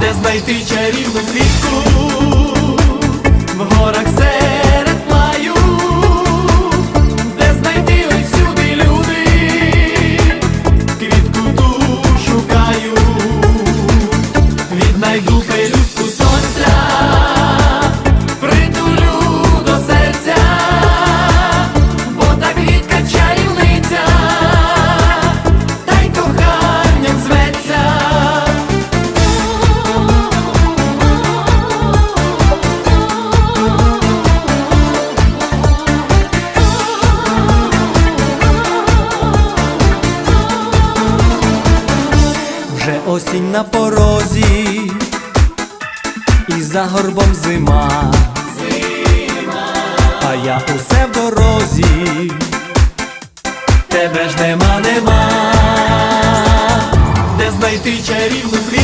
де знайти чарівну квітку Вже осінь на порозі, і за горбом зима, зима, а я усе в дорозі, тебе ж нема, нема, де знайти чарівну